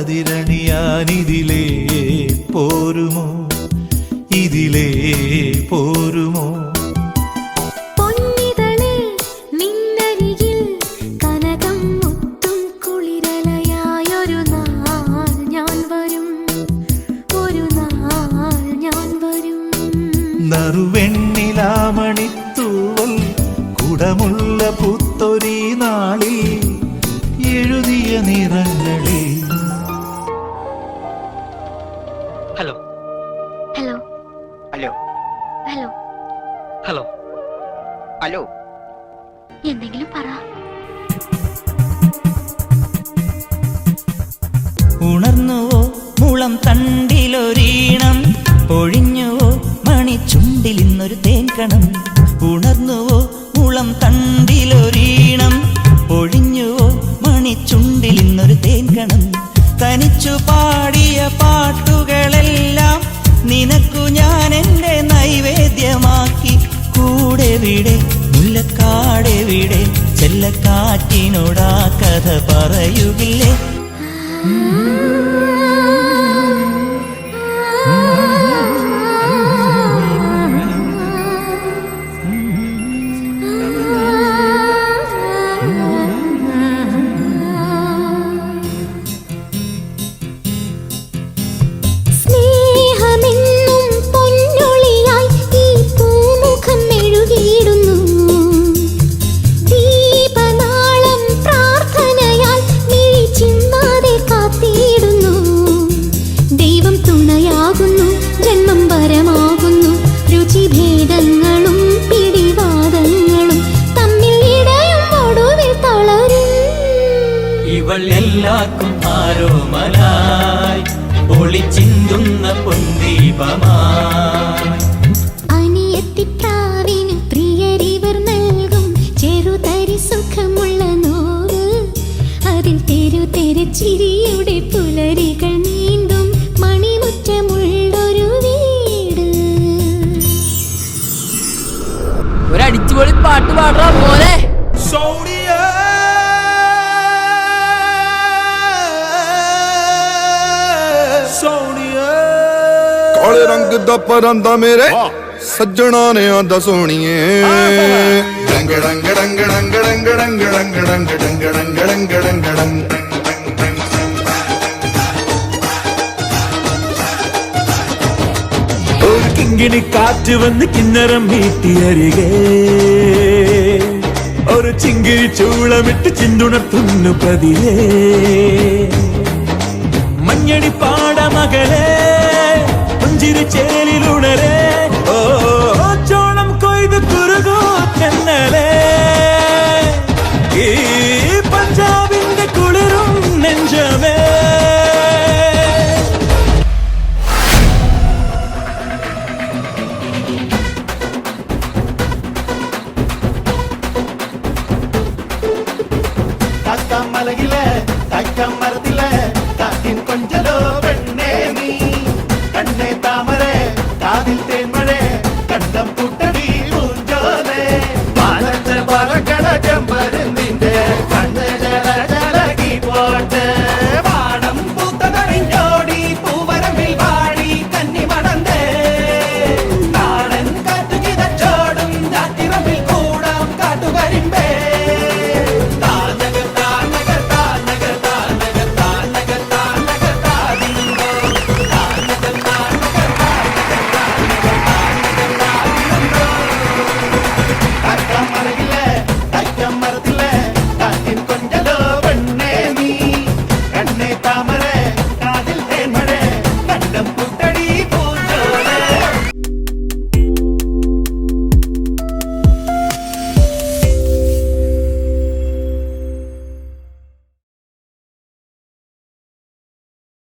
അതിരണിയാനിതിലേ പോരുമോ? ഇതിലേ പോരുമോ? നറുവെണ്ണിലാമണിത്തൂവൽ കുടമുള്ള പുത്തൊരി നാളിൽ എഴുതിയ നിറങ്ങളേ hello hello hello hello hello എന്തെങ്കിലും പറ. ഉണർന്നുവോ മുളം തണ്ടിലൊരീണം? പൊഴിഞ്ഞുവോ ഇന്നൊരു തേൻകണം? ഉണർന്നുവോ മുളം തണ്ടിലൊരീണം? പൊഴിഞ്ഞുവോ ഇന്നൊരു തേൻകണം? തനിച്ചു പാടിയ പാട്ടുകളെല്ലാം നിനക്കു ഞാൻ എന്റെ നൈവേദ്യമാക്കി കൂടെ വിടെ മുല്ലക്കാടെ വിടെ ചെല്ലക്കാറ്റിനോടാ കഥ പറയുകില്ലേ സ്നേഹമെന്നും ഇവൾ എല്ലാവർക്കും ആരോമലായി ഒളിച്ചിന്തുന്ന പൊന്തീപമായി അനിയത്തിപ്രാവിനു പ്രിയരിവർ നൽകും ചെറുതരി സുഖമുള്ള നോവ് അതിൽ തെരു തെരച്ചിരിയുടെ പുലരികൾ നീന്തും മണിമുറ്റമുള്ളൊരു വീട്. ഒരടിച്ചുപൊളി പാട്ട് പാടാ പോലെ ਕਾਲੇ ਰੰਗ ਦਾ ਪਰਾਂਦਾ ਮੇਰੇ ਸੱਜਣਾ ਨੇ ਆਂਦਾ ਸੋਣੀਏ ਡੰਗ ਡੰਗ ਡੰਗ ਡੰਗ ਡੰਗ ਡੰਗ ਡੰਗ ਡੰਗ ਡੰਗ ਡੰਗ ਡੰਗ ਡੰਗ ਡੰਗ ഒരു കിങ്ങിണി കാറ്റ് വന്ന് കിന്നരം മീട്ടിയരികെ ഒരു ചിങ്കിരി ചൂളമിട്ട് ചിന്തുണർത്തുന്നു പതിയെ മഞ്ഞടി പാടമകളെ തിരുച്ചേലിലുണരെ